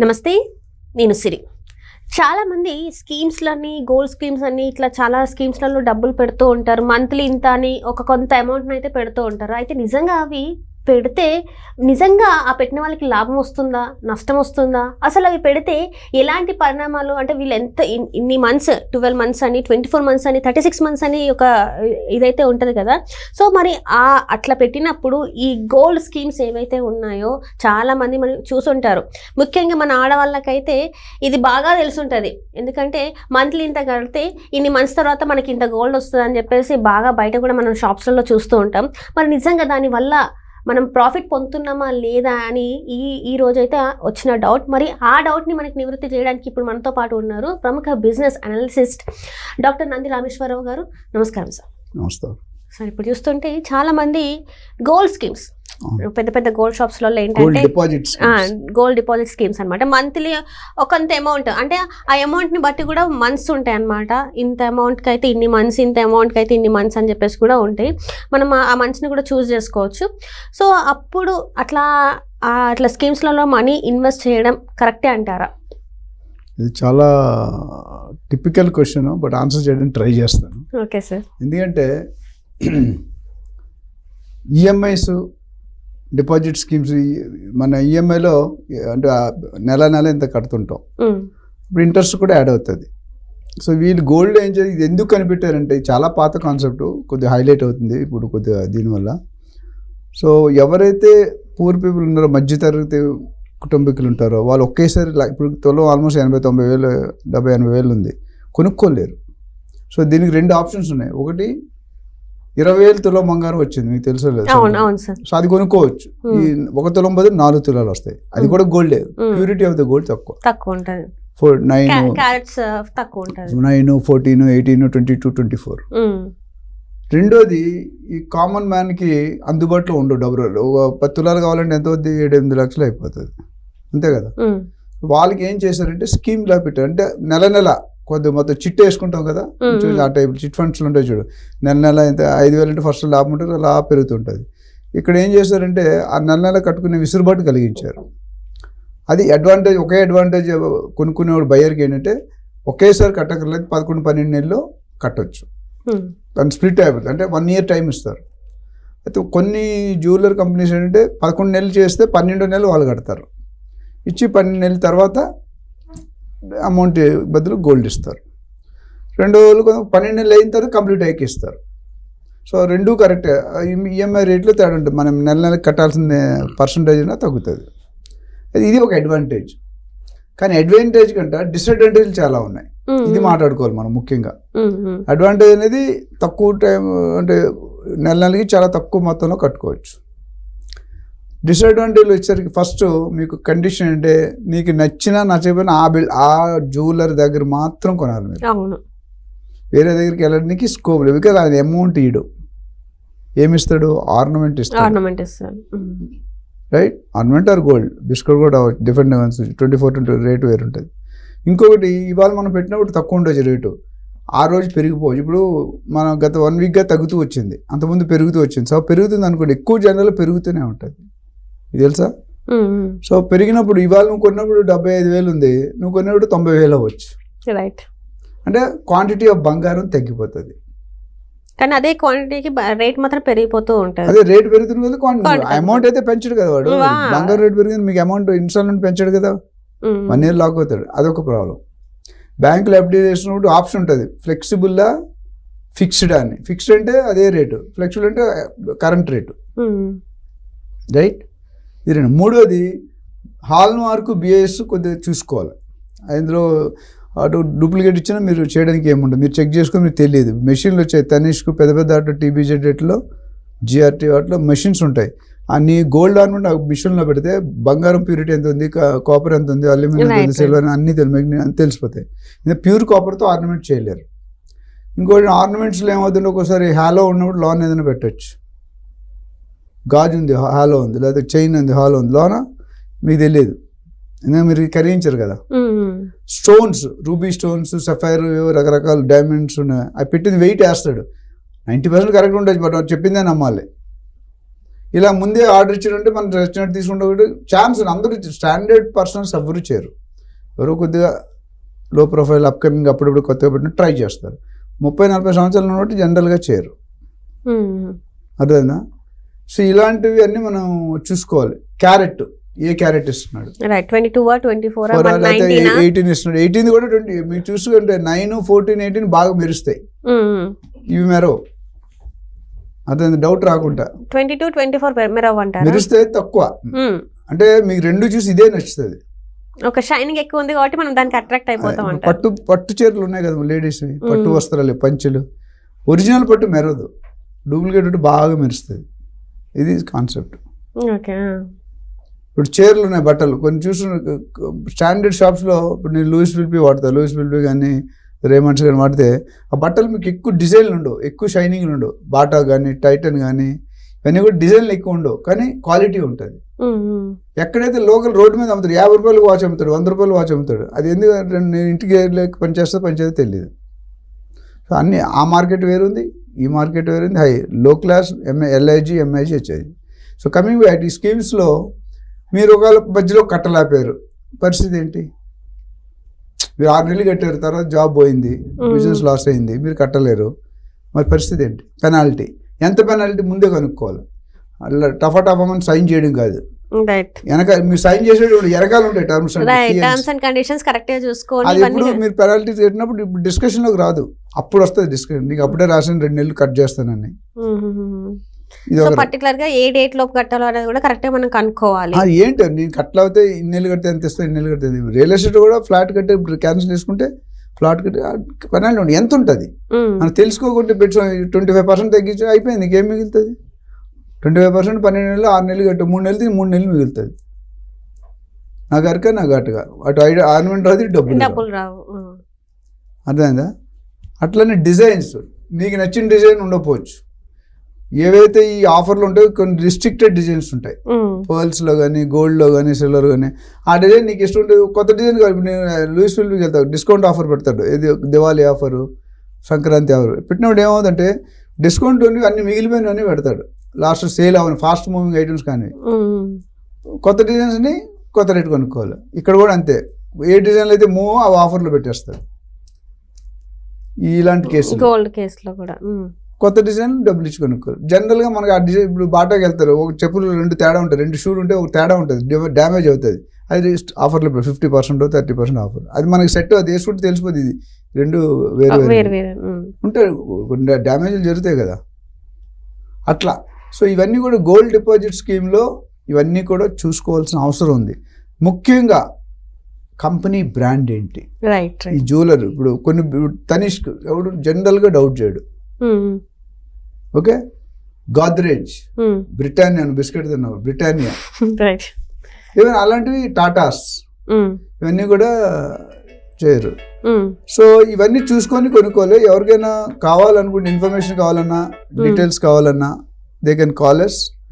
నమస్తే నేను సిరి. చాలామంది స్కీమ్స్లని గోల్డ్ స్కీమ్స్ అని ఇట్లా చాలా స్కీమ్స్లలో డబ్బులు పెడుతూ ఉంటారు. మంత్లీ ఇంత అని ఒక కొంత అమౌంట్ని అయితే పెడుతూ ఉంటారు. అయితే నిజంగా అవి పెడితే నిజంగా ఆ పెట్టిన వాళ్ళకి లాభం వస్తుందా? నష్టం వస్తుందా? అసలు అవి పెడితే ఎలాంటి పరిణామాలు? అంటే వీళ్ళు ఎంత ఇన్ని మంత్స్ ట్వెల్వ్ మంత్స్ అని ట్వంటీ ఫోర్ మంత్స్ అని థర్టీ సిక్స్ మంత్స్ అని ఒక ఇదైతే ఉంటుంది కదా. సో మరి ఆ అట్లా పెట్టినప్పుడు ఈ గోల్డ్ స్కీమ్స్ ఏవైతే ఉన్నాయో చాలామంది మనం చూసుంటారు. ముఖ్యంగా మన ఆడవాళ్ళకైతే ఇది బాగా తెలుసుంటుంది. ఎందుకంటే మంత్లీ ఇంత కడితే ఇన్ని మంత్స్ తర్వాత మనకి ఇంత గోల్డ్ వస్తుంది అని చెప్పేసి బాగా బయట కూడా మనం షాప్స్లలో చూస్తూ ఉంటాం. మరి నిజంగా దానివల్ల మనం ప్రాఫిట్ పొందుతున్నామా లేదా అని ఈ ఈ రోజైతే వచ్చిన డౌట్ మరి ఆ డౌట్ని మనకి నివృత్తి చేయడానికి ఇప్పుడు మనతో పాటు ఉన్నారు ప్రముఖ business analyst doctor Nandi Rameshwararao గారు. నమస్కారం సార్. నమస్కారం. సార్ ఇప్పుడు చూస్తుంటే చాలా మంది గోల్డ్ స్కీమ్స్ పెద్ద పెద్ద గోల్డ్ షాప్స్లలో గోల్డ్ ఏంటంటే డిపాజిట్స్ గోల్డ్ డిపాజిట్ స్కీమ్స్ అనమాట మంత్లీ ఒకంత అమౌంట్ అంటే ఆ అమౌంట్ని బట్టి కూడా మంత్స్ ఉంటాయి అనమాట ఇంత అమౌంట్కి అయితే ఇన్ని మంత్స్ ఇంత అమౌంట్కి అయితే ఇన్ని మంత్స్ అని చెప్పేసి కూడా ఉంటాయి. మనం ఆ- ఆ మంత్స్ని కూడా చూస్ చేసుకోవచ్చు. సో అప్పుడు అట్లా అట్లా స్కీమ్స్లలో మనీ ఇన్వెస్ట్ చేయడం కరెక్టే అంటారా? ఇది చాలా టిపికల్ క్వశ్చన్ బట్ ఆన్సర్ చేయడానికి ట్రై చేస్తాను. ఓకే సార్ ఎందుకంటే ఈఎంఐస్ డిపాజిట్ స్కీమ్స్ మన ఈఎంఐలో అంటే నెల నెల ఇంత కడుతుంటాం. ఇప్పుడు ఇంట్రెస్ట్ కూడా యాడ్ అవుతుంది. సో వీళ్ళు గోల్డ్ ఏం చేయాలి ఇది ఎందుకు కనిపెట్టారంటే చాలా పాత కాన్సెప్ట్ కొద్దిగా హైలైట్ అవుతుంది ఇప్పుడు కొద్దిగా దీనివల్ల. సో ఎవరైతే పూర్ పీపుల్ ఉన్నారో మధ్యతరగతి కుటుంబీకులు ఉంటారో వాళ్ళు ఒకేసారి ఇప్పుడు తులం ఆల్మోస్ట్ ఎనభై తొంభై వేలు డెబ్బై ఎనభై వేలు ఉంది. కొనుక్కోలేరు. సో దీనికి రెండు ఆప్షన్స్ ఉన్నాయి. ఒకటి ఇరవై వేలు తులం బంగారం వచ్చింది మీకు తెలుసో సో అది కొనుక్కోవచ్చు. ఈ ఒక తులం బదులు నాలుగు తులాలు వస్తాయి. అది కూడా గోల్డే. ప్యూరిటీ ఆఫ్ ద గోల్డ్ తక్కువ. తక్కువ ఉంటుంది. ఫోర్ నైన్ తక్కువ ఉంటుంది. Nine fourteen eighteen twenty two twenty four రెండోది ఈ కామన్ మ్యాన్కి అందుబాటులో ఉండవు డబ్బులు. ఒక పది తులాలు కావాలంటే ఎంత అవుద్ది? ఏడు ఎనిమిది లక్షలు అయిపోతుంది. అంతే కదా? వాళ్ళకి ఏం చేశారంటే స్కీమ్ లా పెట్టారు. అంటే నెల నెల కొద్ది మొత్తం చిట్ వేసుకుంటాం కదా. ఆ టైప్ చిట్ ఫండ్స్లు ఉంటాయి చూడు. నెల నెల ఎంత ఐదు వేలు అంటే ఫస్ట్ లాభం ఉంటుంది అలా పెరుగుతుంటుంది. ఇక్కడ ఏం చేశారంటే ఆ నెల నెల కట్టుకునే విసురుబాటు కలిగించారు. అది అడ్వాంటేజ్ ఒకే అడ్వాంటేజ్ కొనుక్కునేవాడు బయ్యర్కి ఏంటంటే ఒకేసారి కట్టకర్లేదు పదకొండు పన్నెండు నెలల్లో కట్టొచ్చు. దాన్ని స్ప్లిట్ అయిపోతుంది అంటే వన్ ఇయర్ టైం ఇస్తారు. అయితే కొన్ని జ్యువెలర్ కంపెనీస్ ఏంటంటే పదకొండు నెలలు చేస్తే పన్నెండు నెలలు వాళ్ళు కడతారు. ఇచ్చి పన్నెండు నెలల తర్వాత అమౌంట్ బదులు గోల్డ్ ఇస్తారు. రెండు రోజులు కొంచెం పన్నెండు నెలలు అయిన తర్వాత కంప్లీట్ అయ్యాక ఇస్తారు. సో రెండు కరెక్టే. ఈఎంఐ రేట్లో తేడా ఉంటుంది. మనం నెల నెలకు కట్టాల్సిన పర్సంటేజ్ అయినా తగ్గుతుంది. అది ఇది ఒక అడ్వాంటేజ్ కానీ అడ్వాంటేజ్ కంటే డిసడ్వాంటేజ్ చాలా ఉన్నాయి. ఇది మాట్లాడుకోవాలి మనం ముఖ్యంగా. అడ్వాంటేజ్ అనేది తక్కువ టైం అంటే నెల నెలకి చాలా తక్కువ మొత్తంలో కట్టుకోవచ్చు. డిసడ్వాంటేజ్ వచ్చేసరికి ఫస్ట్ మీకు కండిషన్ అంటే నీకు నచ్చినా నచ్చకపోయినా ఆ బిల్ ఆ జ్యువెలర్ దగ్గర మాత్రం కొనాలి మీరు. అవును. వేరే దగ్గరికి వెళ్ళడానికి స్కోప్ లేదు. బికాజ్ ఆయన అమౌంట్ ఇయ్యడు. ఏమిస్తాడు? ఆర్నమెంట్ ఇస్తాడు. ఆర్నమెంట్ ఇస్తారు right? Ornament or gold? Biscuit కూడా different twenty four twenty rate వేరు ఉంటుంది. ఇంకొకటి ఇవాళ మనం పెట్టినప్పుడు తక్కువ ఉండొచ్చు రేటు. ఆ రోజు పెరిగిపోవచ్చు. ఇప్పుడు మనం గత వన్ వీక్గా తగ్గుతూ వచ్చింది. అంతకుముందు పెరుగుతూ వచ్చింది. సో పెరుగుతుంది అనుకోండి. ఎక్కువ జనాలు పెరుగుతూనే ఉంటుంది. తెలుసా? సో పెరిగినప్పుడు ఇవాళ నువ్వు కొన్నప్పుడు డెబ్బై ఐదు వేలు ఉంది నువ్వు కొన్నప్పుడు తొంభై వేలు అవ్వచ్చు. రైట్ అంటే క్వాంటిటీ ఆఫ్ బంగారం తగ్గిపోతుంది. కానీ అదే క్వాంటిటీకి రేట్ మాత్రం పెరిగిపోతూ ఉంటుంది. అదే రేట్ పెరుగుతుంది కదా క్వాంటిటీ. అమౌంట్ అయితే పెంచడు కదా వాడు. బంగారం రేట్ పెరిగింది మీకు అమౌంట్ ఇన్స్టాల్మెంట్ పెంచాడు కదా. వన్ ఇయర్ లాక్ అవుతాడు. అదొక ప్రాబ్లం బ్యాంకులో ఎఫ్డీ చేసినప్పుడు ఆప్షన్ ఉంటుంది. ఫ్లెక్సిబుల్లా ఫిక్స్డ్ అని. ఫిక్స్డ్ అంటే అదే రేటు ఫ్లెక్సిబుల్ అంటే కరెంట్ రేటు. రైట్ ఇది రెండు మూడోది హాల్ మార్కు బిఏఎస్ కొద్దిగా చూసుకోవాలి. అందులో అటు డూప్లికేట్ ఇచ్చినా మీరు చేయడానికి ఏముండదు. మీరు చెక్ చేసుకొని మీకు తెలియదు. మెషిన్లు వచ్చాయి. తనిష్కు పెద్ద పెద్ద అటు టీబీజెడ్ రేట్లో జిఆర్టీ వాటిలో మెషిన్స్ ఉంటాయి. అన్ని గోల్డ్ ఆర్నమెంట్ ఆ మిషన్లో పెడితే బంగారం ప్యూరిటీ ఎంత ఉంది కాపర్ ఎంత ఉంది అల్యూమినియం ఎంత సిల్వర్ అన్ని తెలి magne- అన్ని తెలిసిపోతాయి. ఇది ప్యూర్ కాపర్తో ఆర్నమెంట్ చేయలేరు. ఇంకోటి ఆర్నమెంట్స్లో ఏమవుతుందో ఒకసారి హాలో ఉన్నప్పుడు లోన్ ఏదైనా పెట్టొచ్చు. గాజు ఉంది హాలో ఉంది లేదా చైన్ ఉంది హాలో ఉంది లోన మీకు తెలియదు ఎందుకంటే మీరు కరిగించరు కదా. స్టోన్స్ రూబీ స్టోన్స్ సఫైర్ రకరకాల డైమండ్స్ ఉన్నాయి. అవి పెట్టింది వెయిట్ వేస్తాడు. నైంటీ పర్సెంట్ కరెక్ట్ ఉండొచ్చు బట్ చెప్పిందే నమ్మాలి. ఇలా ముందే ఆర్డర్ ఇచ్చారంటే మనం రెస్టారెంట్ తీసుకుంటే ఒకటి ఛాన్స్ అందరూ స్టాండర్డ్ పర్సన్స్ ఎవరు చేయరు. ఎవరో కొద్దిగా లో ప్రొఫైల్ అప్కమింగ్ అప్పుడప్పుడు కొత్తగా పెట్టిన ట్రై చేస్తారు. ముప్పై నలభై సంవత్సరాలు ఉన్నట్టు జనరల్గా చేయరు. అర్థమైందా? సో ఇలాంటివి అన్నీ మనం చూసుకోవాలి. క్యారెట్ ఏ క్యారెట్ ఇస్తున్నాడు? ఎయిటీన్ ఇస్తున్నాడు. ఎయిటీన్ కూడా ట్వంటీ మీరు చూసుకుంటే నైన్ ఫోర్టీన్ ఎయిటీన్ బాగా మెరుస్తాయి. ఇవి మెరవు. అదే డౌట్ రాకుండా. ట్వంటీ టూ ట్వంటీ ఫోర్ మీరు అవ్వంటారా మెరిస్తే తక్కువ. అంటే మీకు రెండు చూసి ఇదే నచ్చుతుంది. ఒక షైనింగ్ ఎక్కువ ఉంది కాబట్టి మనం దానికి అట్రాక్ట్ అయిపోతాం పట్టు పట్టు చీరలు ఉన్నాయి కదా లేడీస్ పట్టు. వస్త్రాలు పంచులు. ఒరిజినల్ పట్టు మెరవదు డూప్లికేట్ పట్టు బాగా మెరుస్తుంది. ఇది కాన్సెప్ట్ ఓకే ఇప్పుడు చీరలు ఉన్నాయి బట్టలు. కొన్ని చూసిన స్టాండర్డ్ షాప్స్లో ఇప్పుడు నేను లూయిస్ ఫిల్పీ వాడతా. లూయిస్ ఫిల్పీ కానీ రేమండ్స్ కానీ వాడితే ఆ బట్టలు మీకు ఎక్కువ డిజైన్లు ఉండవు. ఎక్కువ షైనింగ్లు ఉండవు. బాటా కానీ టైటన్ కానీ ఇవన్నీ కూడా డిజైన్లు ఎక్కువ ఉండవు. కానీ క్వాలిటీ ఉంటుంది. ఎక్కడైతే లోకల్ రోడ్డు మీద అమ్ముతాడు యాభై రూపాయలు వాచ్ అమ్ముతాడు వంద రూపాయలు వాచ్ అమ్ముతాడు అది ఎందుకంటే నేను ఇంటికి పనిచేస్తా పనిచేస్తే తెలియదు సో అన్ని ఆ మార్కెట్ వేరుంది. ఈ market వేరుంది high low class MA LIG MIG HIG so coming back ఈ స్కీమ్స్లో మీరు ఒకవేళ మధ్యలో కట్టలేపారు పరిస్థితి ఏంటి? మీరు ఆరు నెలలు కట్టారు తర్వాత జాబ్ పోయింది. బిజినెస్ లాస్ అయింది మీరు కట్టలేరు. మరి పరిస్థితి ఏంటి? పెనాల్టీ ఎంత పెనాల్టీ ముందే కనుక్కోవాలి. అలా టఫా టఫామని సైన్ చేయడం కాదు. వెనక మీరు సైన్ చేసేటప్పుడు ఎరకాలు ఉంటాయి టర్మ్స్ టర్మ్స్ అండ్ కండిషన్స్ కరెక్ట్గా చూసుకోండి అది ఎప్పుడు మీరు పెనాల్టీ కట్టినప్పుడు ఇప్పుడు డిస్కషన్లోకి రాదు. అప్పుడు వస్తుంది డిస్కషన్ నీకు అప్పుడే రాసిన రెండు నెలలు కట్ చేస్తానని. సో పర్టికులర్గా ఏ డేట్ లోపు కట్టాలో అనేది కూడా కరెక్ట్గా మనం కనుక్కోవాలి. ఏంటి? నేను కట్ల అవుతే ఇన్ని నెలలు కడితే ఎంత ఇస్తాను ఇన్ని నెలలు కడితే రియల్ ఎస్టేట్ కూడా ఫ్లాట్ కట్టి ఇప్పుడు క్యాన్సిల్ చేసుకుంటే ఫ్లాట్ కట్టి పెనాల్టీ ఉంటుంది ఎంత ఉంటుంది. మనం తెలుసుకోకుంటే పెట్టి ట్వంటీ ఫైవ్ పర్సెంట్ తగ్గించి అయిపోయింది. ఇంకేం మిగులుతుంది? ట్వంటీ ఫైవ్ పర్సెంట్ పన్నెండు నెలలు ఆరు నెలలు కట్టు మూడు నెలలు మూడు నెలలు మిగులుతుంది. నాకు అరక నాకు అటుగా అటు ఐడి ఆర్నమెంట్ రాదు డబ్బులు రావు. డబ్బులు రావు మ్మ్. అర్థమైందా? అట్లనే డిజైన్స్. నీకు నచ్చిన డిజైన్ ఉండకపోవచ్చు. ఏవైతే ఈ ఆఫర్లు ఉంటాయో కొన్ని రిస్ట్రిక్టెడ్ డిజైన్స్ ఉంటాయి. పర్ల్స్లో కానీ గోల్డ్లో కానీ సిల్వర్ కానీ ఆ డిజైన్ నీకు ఇష్టం ఉంటుంది కొత్త డిజైన్ కాదు. నేను లూయిస్ ఫిల్మ్కి వెళ్తాను డిస్కౌంట్ ఆఫర్ పెడతాడు. ఇది దివాళీ ఆఫరు సంక్రాంతి ఆఫర్. పెట్టినప్పుడు ఏమవుతుందంటే డిస్కౌంట్ ఉంది అన్ని మిగిలిపోయినవన్నీ పెడతాడు. లాస్ట్ సేల్ అవ్వని ఫాస్ట్ మూవింగ్ ఐటమ్స్ కానీ. కొత్త డిజైన్స్ని కొత్త రేట్ కొనుక్కోవాలి. ఇక్కడ కూడా అంతే. ఏ డిజైన్లు అయితే మూవ్ ఆ ఆఫర్లో పెట్టేస్తారు. ఇలాంటి కేసులు. గోల్డ్ కేసులో కూడా. కొత్త డిజైన్ డబ్బులు ఇచ్చి కొనుక్కోరు జనరల్గా మనకి ఆ డిజైన్ ఇప్పుడు బాటాకి వెళ్తారు. ఒక చెప్పులు రెండు తేడా ఉంటుంది రెండు షూలు ఉంటే ఒక తేడా ఉంటుంది. డ్యామేజ్ అవుతుంది. అది ఆఫర్లో fifty percent thirty percent offer. అది మనకి సెట్ అది వేసుకుంటే తెలిసిపోతుంది ఇది? రెండు వేరు వేరు. ఉంటాయి. కొన్ని డ్యామేజ్లు జరుగుతాయి కదా. అట్లా. సో ఇవన్నీ కూడా గోల్డ్ డిపాజిట్ స్కీమ్లో ఇవన్నీ కూడా చూసుకోవాల్సిన అవసరం ఉంది. ముఖ్యంగా కంపెనీ బ్రాండ్ ఏంటి? రైట్ ఈ జ్యువెలర్ ఇప్పుడు కొన్ని తనిష్క్ ఎవడు జనరల్గా డౌట్ చేయడు. ఓకే? గాద్రేజ్. బ్రిటానియా బిస్కెట్ తిన్నావు బ్రిటానియా. రైట్ ఈవెన్ అలాంటివి టాటాస్. ఇవన్నీ కూడా చేయరు. సో ఇవన్నీ చూసుకొని కొనుక్కోవాలి. ఎవరికైనా కావాలనుకుంటే ఇన్ఫర్మేషన్ కావాలన్నా డీటెయిల్స్ కావాలన్నా దే కెన్ కాల్ ఎస్